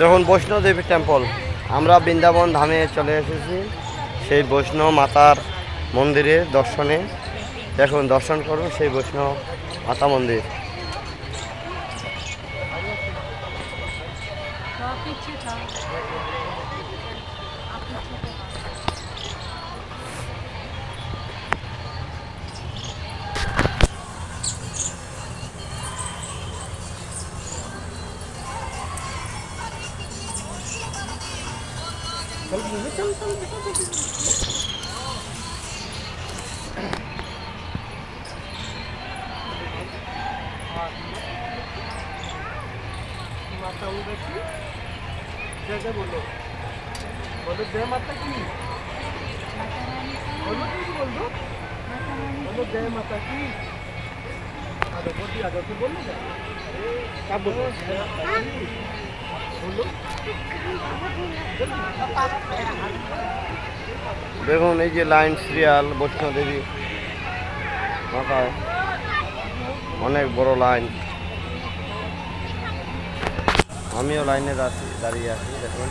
যখন বৈষ্ণবদেবী টেম্পল আমরা বৃন্দাবন ধামে চলে এসেছি। সেই বৈষ্ণব মাতার মন্দিরে দর্শনে। দেখুন, দর্শন করুন সেই বৈষ্ণব মাতা মন্দির। Thank you. था आप पीछे थे। माता हूँ देखी जैसे बोलो बोलो जय माता की बोलो कुछ बोल दो बोलो जय দেখুন, এই যে লাইন সিরিয়াল বৈষ্ণোদেবী মাথায় অনেক বড় লাইন আমিও লাইনে দাঁড়িয়ে আছি, দেখুন